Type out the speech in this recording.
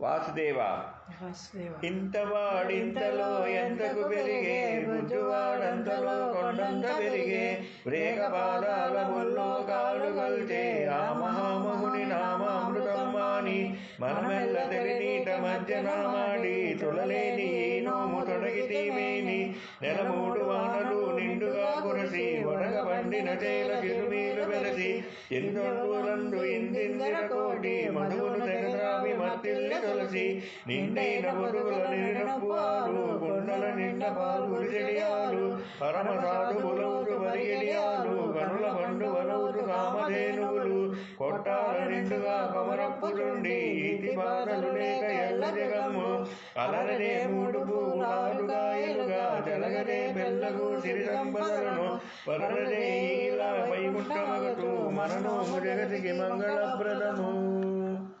వాసుదేవ ఇంతవాడింతలో ఎంతకు పెరిగే బుద్ధువాడంతలో కొండంత పెరిగే రేఖ పాదాల ముల్లో కాలు కల్చే ఆ మహామహుని నామామృతమ్మాని మనమెల్ల తెరినీట మధ్య నామాడి తులలేని నోము తొడగితేమేమి? నెల మూడు వానలు నిండుగా కురసి వడగ పండిన చేల చిరుమీలు వెలసి ఇంద్రులందు ఇందిందిర కోటి మధువును తెగద్రావి మత్తిల్లి తులసి నిండైన పాలు గుండల నిండ పాలు గురిజడియాలు పరమ సాధువులవుతు పరిగెడియాలు కనుల పండు వలవుతు కామధేనువులు కొట్టాల నిండుగా కొమరప్పులుండి ఈతి బాధలు లేక ఎల్ల జగము అలరనే మూడు పూలాలు కాయలుగా జలగనే బెల్లకు సిరి సంపదలను పరరనే ఇలా వైకుంఠమగతు మనను జగతికి మంగళప్రదము.